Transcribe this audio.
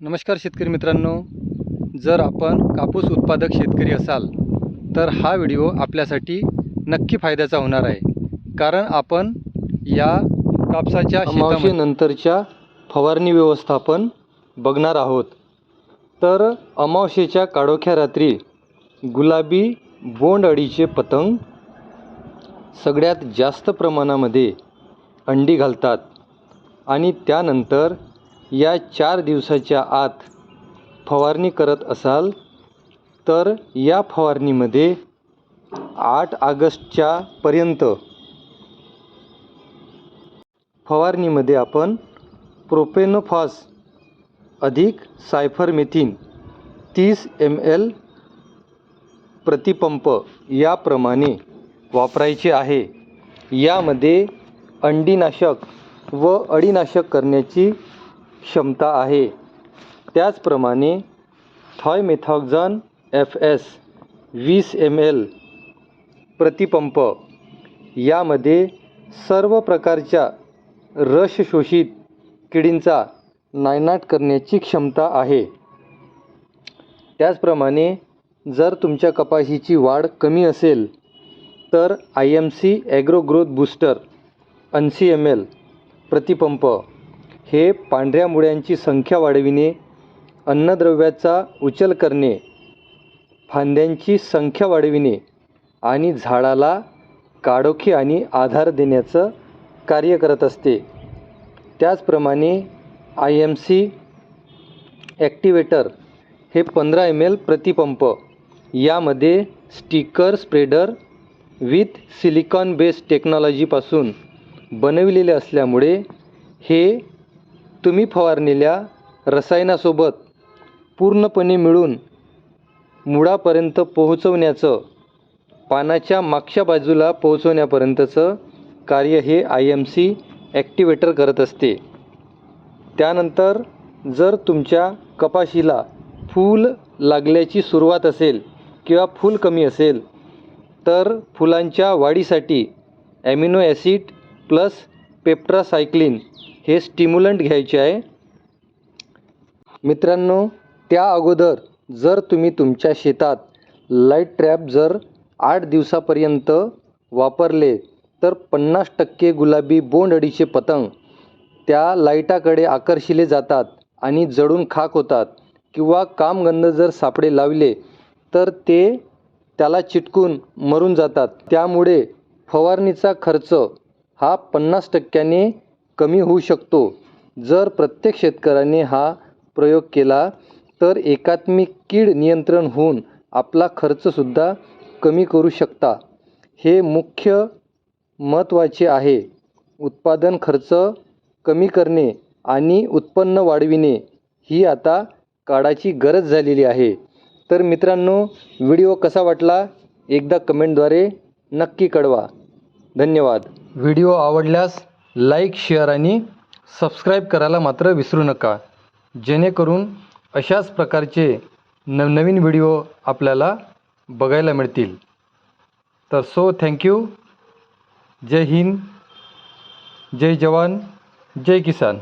नमस्कार शेतकरी मित्रांनो. जर आपण कापूस उत्पादक शेतकरी असाल तर हा व्हिडिओ आपल्यासाठी नक्की फायद्याचा होणार आहे. कारण आपण या कापसाच्या अमावशेनंतरच्या फवारणी व्यवस्थापन बघणार आहोत. तर अमावशेच्या काळोख्या रात्री गुलाबी बोंड अळीचे पतंग सगळ्यात जास्त प्रमाणामध्ये अंडी घालतात आणि त्यानंतर या चार दिवसाच्या आत फवारणी करत असाल तर या फवारणीमध्ये आठ ऑगस्टच्या पर्यंत फवारणीमध्ये आपण प्रोपेनोफॉस अधिक सायफरमेथिन तीस एम एल प्रतिपंप याप्रमाणे वापरायचे आहे. यामध्ये अंडीनाशक व अळीनाशक करण्याची क्षमता आहे. त्याचप्रमाणे थॉयमेथॉक्झॉन एफ एस वीस एम एल प्रतिपंप यामध्ये सर्व प्रकारच्या रसशोषित किडींचा नायनाट करण्याची क्षमता आहे. त्याचप्रमाणे जर तुमच्या कपाशीची वाढ कमी असेल तर I M C agro growth booster ऐंशी एम एल प्रतिपंप हे पांढऱ्या मुळ्यांची संख्या वाढविणे अन्नद्रव्याचा उचल करणे फांद्यांची संख्या वाढविणे आणि झाडाला काडोखी आणि आधार देण्याचं कार्य करत असते. त्याचप्रमाणे आय एम सी ॲक्टिवेटर हे पंधरा एम एल प्रतिपंप. यामध्ये sticker spreader with silicone based टेक्नॉलॉजीपासून बनविलेले असल्यामुळे हे तुम्ही फवारलेल्या रसायनासोबत पूर्णपणे मिळून मुळापर्यंत पोहोचवण्याचं पानाच्या मागच्या बाजूला पोहोचवण्यापर्यंतचं कार्य हे आय एम सी ॲक्टिवेटर करत असते. त्यानंतर जर तुमच्या कपाशीला फूल लागल्याची सुरुवात असेल किंवा फूल कमी असेल तर फुलांच्या वाढीसाठी ॲमिनो ॲसिड प्लस पेप्ट्रासायक्लिन हे स्टिम्युलंट घ्यायचे आहे. मित्रांनो त्या अगोदर जर तुम्ही तुमच्या शेतात लाइट ट्रॅप जर आठ दिवसापर्यंत वापरले तर पन्नास टक्के गुलाबी बोंड अळीचे पतंग त्या लाईटाकडे आकर्षिले जातात आणि जळून खाक होतात किंवा कामगंध जर सापडे लावले तर ते त्याला चिटकून मरून जातात. त्यामुळे फवारणीचा खर्च हा पन्नास टक्क्याने कमी होऊ शकतो. जर प्रत्येक शेतकऱ्याने हा प्रयोग केला तर एकात्मिक कीड नियंत्रण होऊन आपला खर्चसुद्धा कमी करू शकता. हे मुख्य महत्त्वाचे आहे. उत्पादन खर्च कमी करणे आणि उत्पन्न वाढविणे ही आता काळाची गरज झालेली आहे. तर मित्रांनो व्हिडिओ कसा वाटला? एकदा कमेंटद्वारे नक्की कळवा. धन्यवाद. व्हिडिओ आवडल्यास लाईक शेअर आणि सबस्क्राईब करायला मात्र विसरू नका. जेणेकरून अशाच प्रकारचे नवनवीन व्हिडिओ आपल्याला बघायला मिळतील. तर सो थँक्यू जय हिंद. जय जवान. जय किसान.